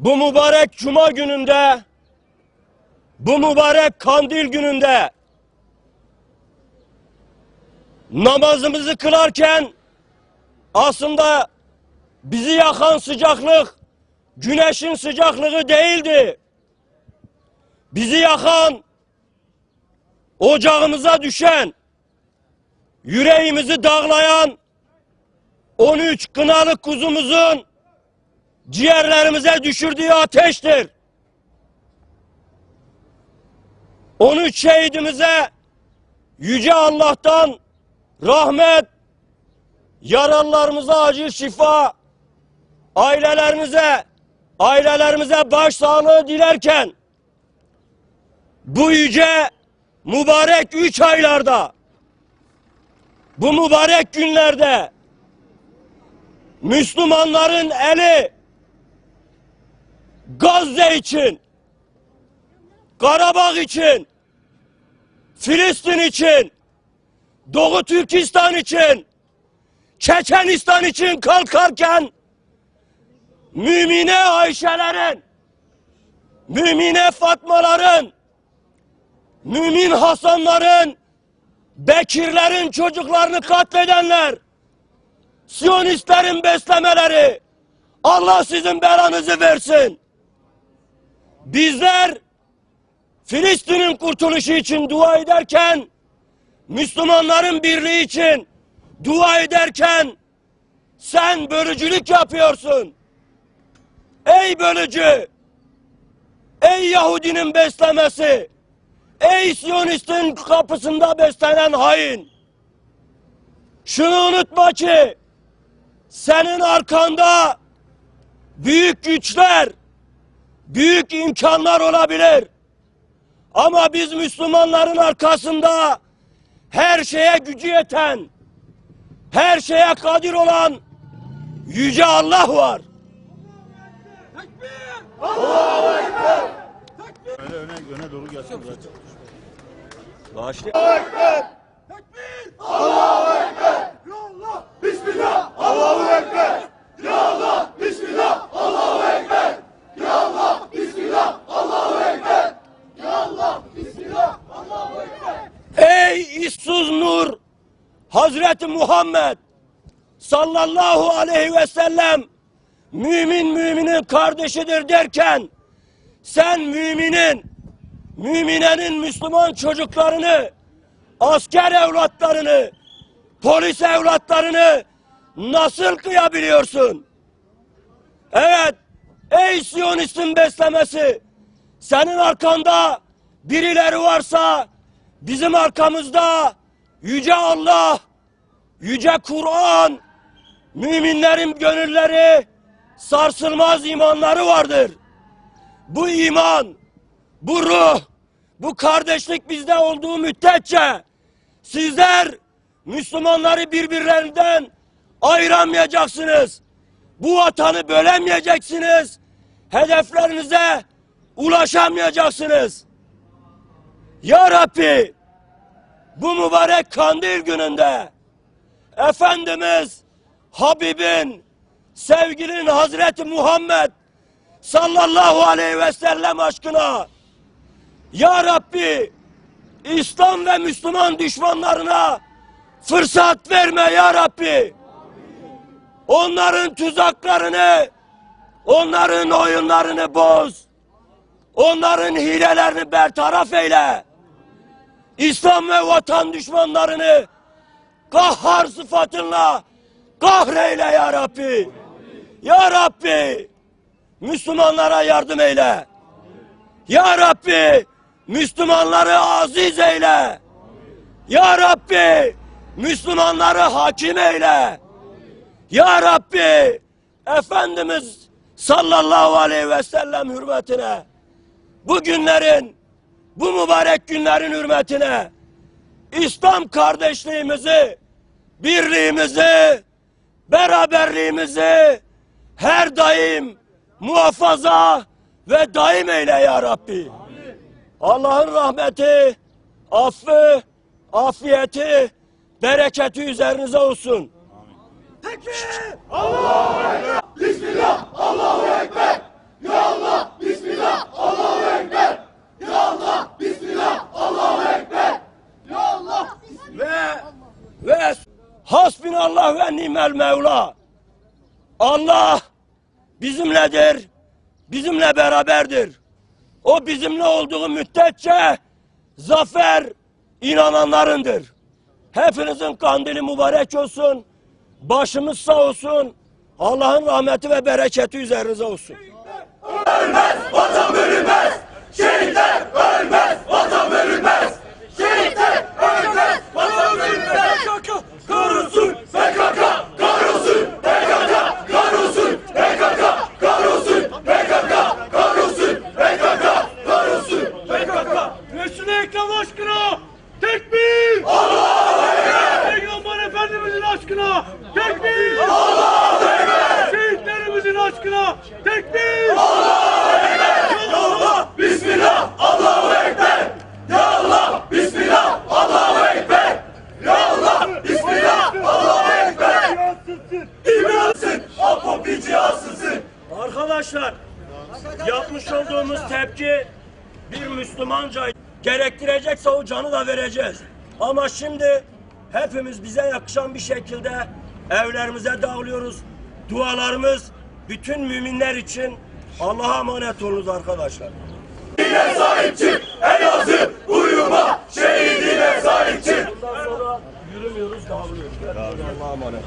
bu mübarek cuma gününde, bu mübarek kandil gününde namazımızı kılarken aslında bizi yakan sıcaklık güneşin sıcaklığı değildi. Bizi yakan ocağımıza düşen yüreğimizi dağlayan 13 kınalı kuzumuzun ciğerlerimize düşürdüğü ateştir. 13 şehidimize Yüce Allah'tan rahmet, yaralılarımıza acil şifa, ailelerimize, ailelerimize başsağlığı dilerken bu yüce mübarek üç aylarda, bu mübarek günlerde Müslümanların eli Gazze için, Karabağ için, Filistin için, Doğu Türkistan için, Çeçenistan için kalkarken mümine Ayşelerin, mümine Fatmaların, mümin Hasanların, Bekirlerin çocuklarını katledenler, Siyonistlerin beslemeleri, Allah sizin belanızı versin. Bizler Filistin'in kurtuluşu için dua ederken, Müslümanların birliği için dua ederken, sen bölücülük yapıyorsun. Ey bölücü! Ey Yahudinin beslemesi! Ey Siyonistin kapısında beslenen hain! Şunu unutma ki senin arkanda büyük güçler, büyük imkanlar olabilir. Ama biz Müslümanların arkasında her şeye gücü yeten, her şeye kadir olan Yüce Allah var. Öne, öne, öne doğru gelsin zaten. Başlı. Ey Hazreti Muhammed sallallahu aleyhi ve sellem mümin müminin kardeşidir derken sen müminin müminenin Müslüman çocuklarını asker evlatlarını polis evlatlarını nasıl kıyabiliyorsun? Evet ey Siyonistin beslemesi senin arkanda birileri varsa bizim arkamızda Yüce Allah, Yüce Kur'an, müminlerin gönülleri sarsılmaz imanları vardır. Bu iman, bu ruh, bu kardeşlik bizde olduğu müddetçe sizler Müslümanları birbirlerinden ayıramayacaksınız. Bu vatanı bölemeyeceksiniz. Hedeflerinize ulaşamayacaksınız. Ya Rabbi bu mübarek kandil gününde Efendimiz Habibin sevgilin Hazreti Muhammed sallallahu aleyhi ve sellem aşkına Ya Rabbi İslam ve Müslüman düşmanlarına fırsat verme Ya Rabbi. Onların tuzaklarını, onların oyunlarını boz. Onların hilelerini bertaraf eyle. İslam ve vatan düşmanlarını kahhar sıfatınla kahreyle ya Rabbi. Ya Rabbi Müslümanlara yardım eyle. Ya Rabbi Müslümanları aziz eyle. Ya Rabbi Müslümanları hakim eyle. Ya Rabbi Efendimiz sallallahu aleyhi ve sellem hürmetine bu günlerin bu mübarek günlerin hürmetine İslam kardeşliğimizi, birliğimizi, beraberliğimizi her daim muhafaza ve daim eyle ya Rabbi. Allah'ın rahmeti, affı, afiyeti, bereketi üzerinize olsun. Bismillah, Allahu Ekber. Ya Allah. el Mevla. Allah bizimledir, bizimle beraberdir. O bizimle olduğu müddetçe zafer inananlarındır. Hepinizin kandili mübarek olsun. Başımız sağ olsun. Allah'ın rahmeti ve bereketi üzerinize olsun. Ölmez, vatan bölünmez. Şehitler ölmez, vatan bölünmez. Yapmış olduğumuz tepki bir Müslümanca gerektirecekse o canı da vereceğiz. Ama şimdi hepimiz bize yakışan bir şekilde evlerimize dağılıyoruz. Dualarımız bütün müminler için Allah'a emanet olunuz arkadaşlar. sahip çık! Elazığ uyuma! Şehidine sahip çık! Bundan sonra yürümüyoruz, dağılıyoruz. Allah'a emanet.